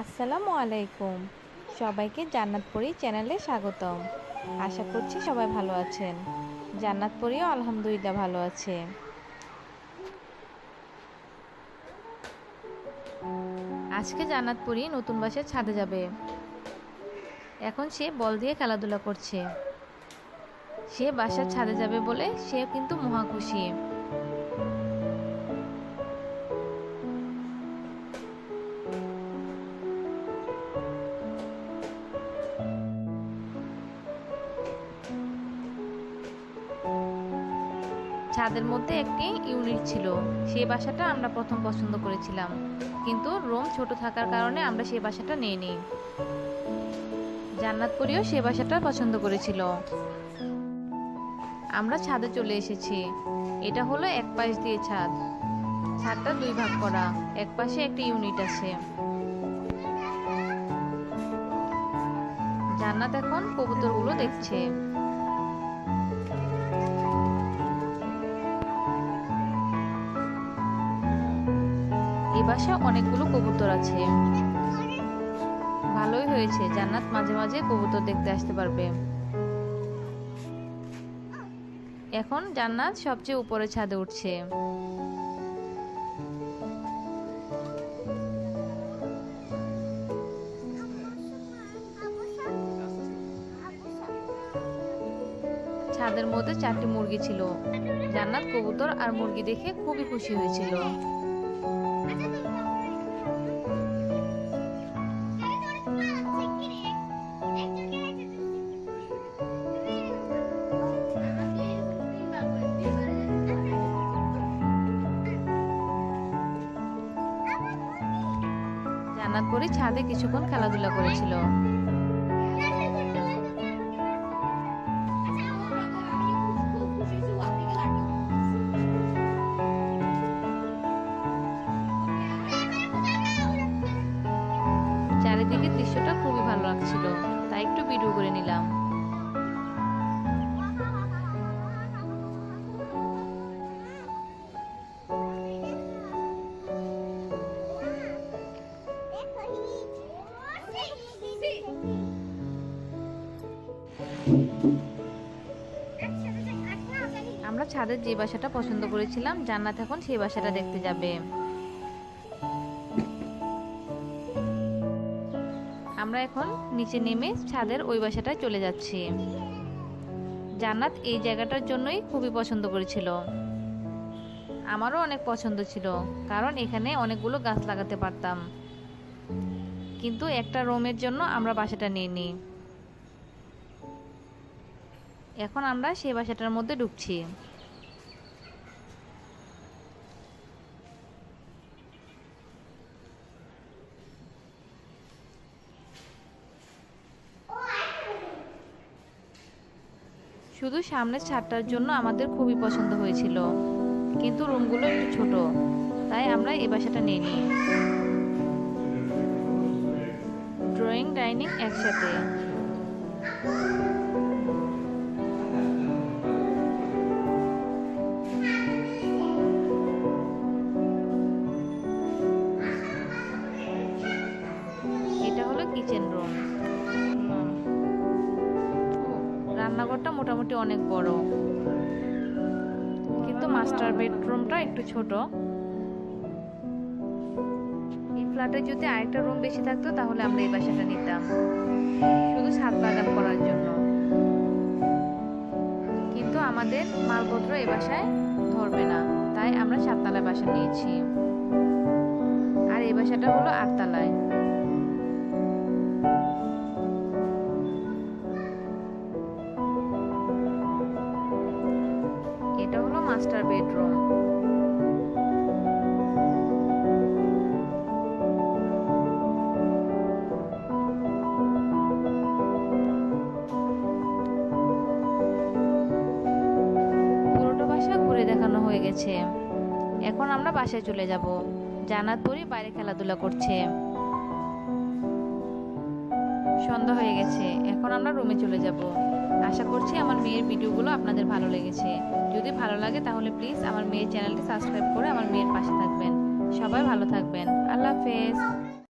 আসসালামু আলাইকুম। সবাইকে জান্নাতপুরি চ্যানেলে স্বাগতম। আশা করছি সবাই ভালো আছেন। জান্নাতপুরিও আলহামদুলিল্লাহ ভালো আছে। আজকে জান্নাতপুরি নতুন বাসায় ছাদে যাবে। এখন সে বল দিয়ে খেলাধুলা করছে। সে বাসার ছাদে যাবে বলে সে কিন্তু মহা খুশি। ছাদের মধ্যে একটি ইউনিট ছিল। সেই বাসাটা আমরা প্রথম পছন্দ করেছিলাম। কিন্তু রুম ছোট থাকার কারণে আমরা সেই বাসাটা নিয়ে নিই জান্নাতপুরিও সে বাসাটা পছন্দ করেছিল। আমরা ছাদে চলে এসেছি। এটা হলো এক পাশ দিয়ে ছাদ। ছাদটা দুই ভাগ করা। এক পাশে একটি ইউনিট আছে। জান্নাত এখন কবুতরগুলো দেখছে। বাসায় অনেকগুলো কবুতর আছে। ভালোই হয়েছে, জান্নাত মাঝে মাঝে কবুতর দেখতে আসতে পারবে। এখন জান্নাত সবচেয়ে উপরে ছাদে উঠছে। ছাদের মধ্যে চারটি মুরগি ছিল। জান্নাত কবুতর আর মুরগি দেখে খুবই খুশি হয়েছিল। জান্নাত করে ছাদে কিছুক্ষণ খেলাধুলা করেছিল। আমরা ছাদের যে বাসাটা পছন্দ করেছিলাম, জান্নাত এখন সেই বাসাটা দেখতে যাবে। আমরা এখন নিচে নেমে ছাদের ওই বাসাটায় চলে যাচ্ছি। জান্নাত এই জায়গাটার জন্যই খুবই পছন্দ করেছিল। আমারও অনেক পছন্দ ছিল, কারণ এখানে অনেকগুলো গাছ লাগাতে পারতাম। কিন্তু একটা রুমের জন্য আমরা বাসাটা নিয়ে নিই। এখন আমরা সেই বাসাটার মধ্যে ঢুকছি। শুধু সামনের ছাদটার জন্য আমাদের খুবই পছন্দ হয়েছিল, কিন্তু রুমগুলো একটু ছোট, তাই আমরা এই বাসাটা নিয়ে নিই। ডাইনিং একসাথে। এটা হলো কিচেন রুম। রান্নাঘরটা মোটামুটি অনেক বড়। কিন্তু মাস্টার বেডরুমটা একটু ছোট। ফ্ল্যাটে যদি আরেকটা রুম বেশি থাকতো, তাহলে আমরা এই বাসাটা নিতাম। শুধু ছাদ বাগান করার জন্য। কিন্তু আমাদের মালপত্র এই বাসায় ধরবে না। তাই আমরা সাততলায় বাসা নিয়েছি। আর এই বাসাটা হলো আটতলায়। এটা হলো মাস্টার বেডরুম। হয়ে গেছে। এখন আমরা বাসায় চলে যাব। জানাত পরি বাইরে খেলাধুলা করছে। সন্ধ্যা হয়ে গেছে। এখন আমরা রুমে চলে যাব। আশা করছি আমার মেয়ের ভিডিওগুলো আপনাদের ভালো লেগেছে। যদি ভালো লাগে তাহলে প্লিজ আমার মেয়ের চ্যানেলটি সাবস্ক্রাইব করে আমার মেয়ের পাশে থাকবেন। সবাই ভালো থাকবেন। আল্লাহ হাফেজ।